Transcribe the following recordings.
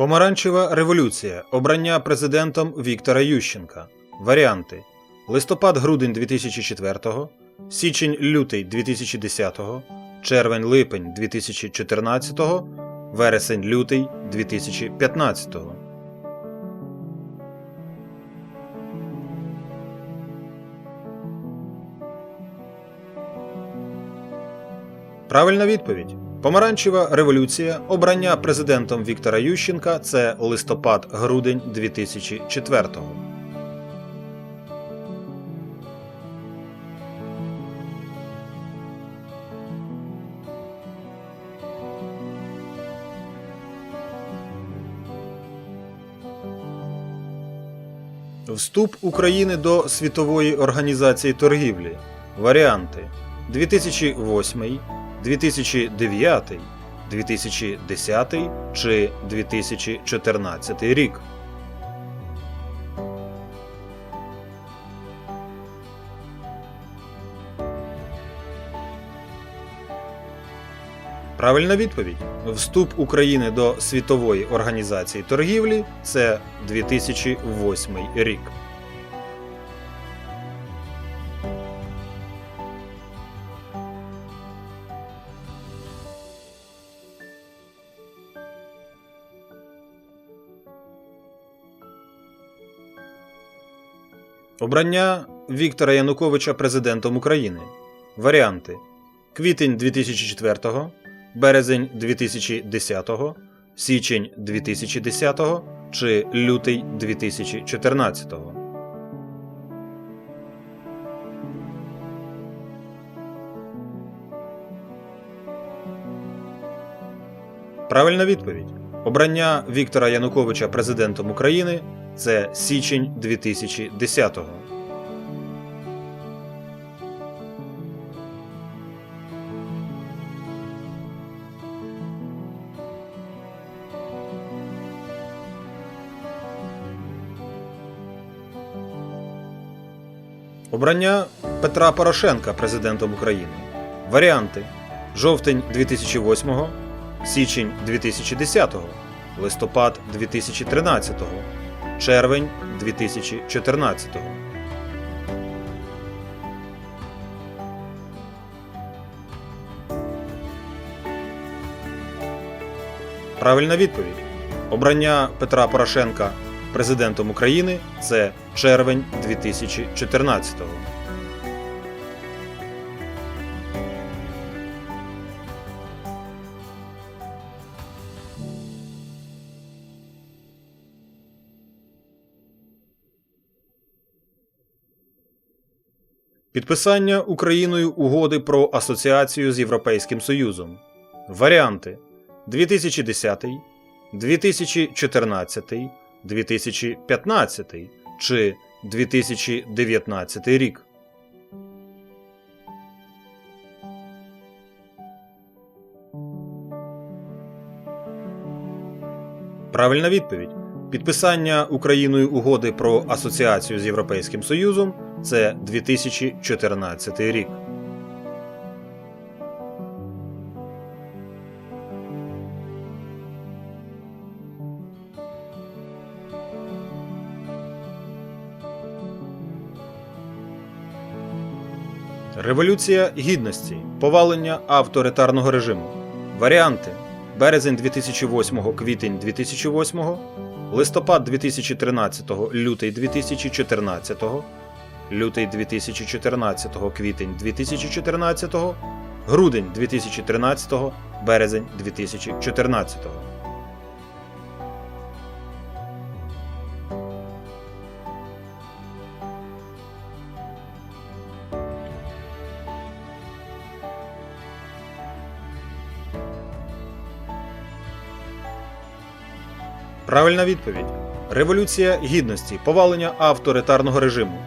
Помаранчева революція. Обрання президентом Віктора Ющенка. Варіанти: листопад-грудень 2004, січень-лютий 2010, червень-липень 2014, вересень-лютий 2015. Правильна відповідь. Помаранчева революція. Обрання президентом Віктора Ющенка це листопад-грудень 2004-го. Вступ України до Світової організації торгівлі. Варіанти 2008, 2009, 2010 чи 2014 рік. Правильна відповідь. Вступ України до Світової організації торгівлі це 2008 рік. Обрання Віктора Януковича президентом України. Варіанти: квітень 2004, березень 2010, січень 2010 чи лютий 2014. Правильна відповідь. Обрання Віктора Януковича президентом України це січень 2010-го. Обрання Петра Порошенка президентом України. Варіанти: жовтень 2008, січень 2010, листопад 2013, червень 2014. Правильна відповідь. Обрання Петра Порошенка президентом України це червень 2014. Підписання Україною угоди про асоціацію з Європейським Союзом. Варіанти 2010, 2014, 2015 чи 2019 рік. Правильна відповідь. Підписання Україною угоди про асоціацію з Європейським Союзом це 2014 рік. Революція гідності. Повалення авторитарного режиму. Варіанти: березень 2008, квітень 2008, листопад 2013, лютий 2014, лютий 2014, квітень 2014, грудень 2013, березень 2014. Правильна відповідь. Революція гідності. Повалення авторитарного режиму.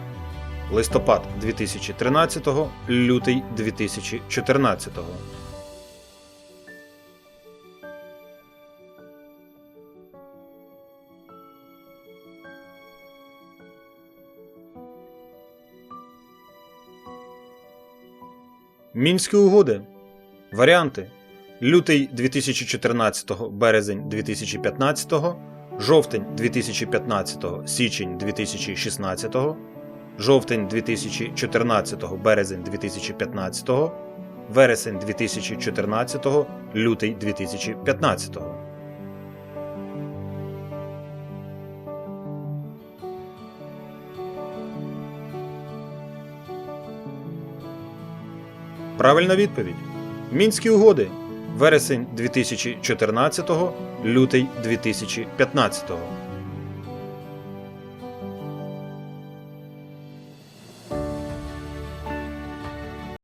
Листопад 2013, лютий 2014. Мінські угоди. Варіанти: лютий 2014, березень 2015, жовтень 2015, січень 2016, жовтень 2014, березень 2015, вересень 2014, лютий 2015. Правильна відповідь. Мінські угоди. Вересень 2014, лютий 2015.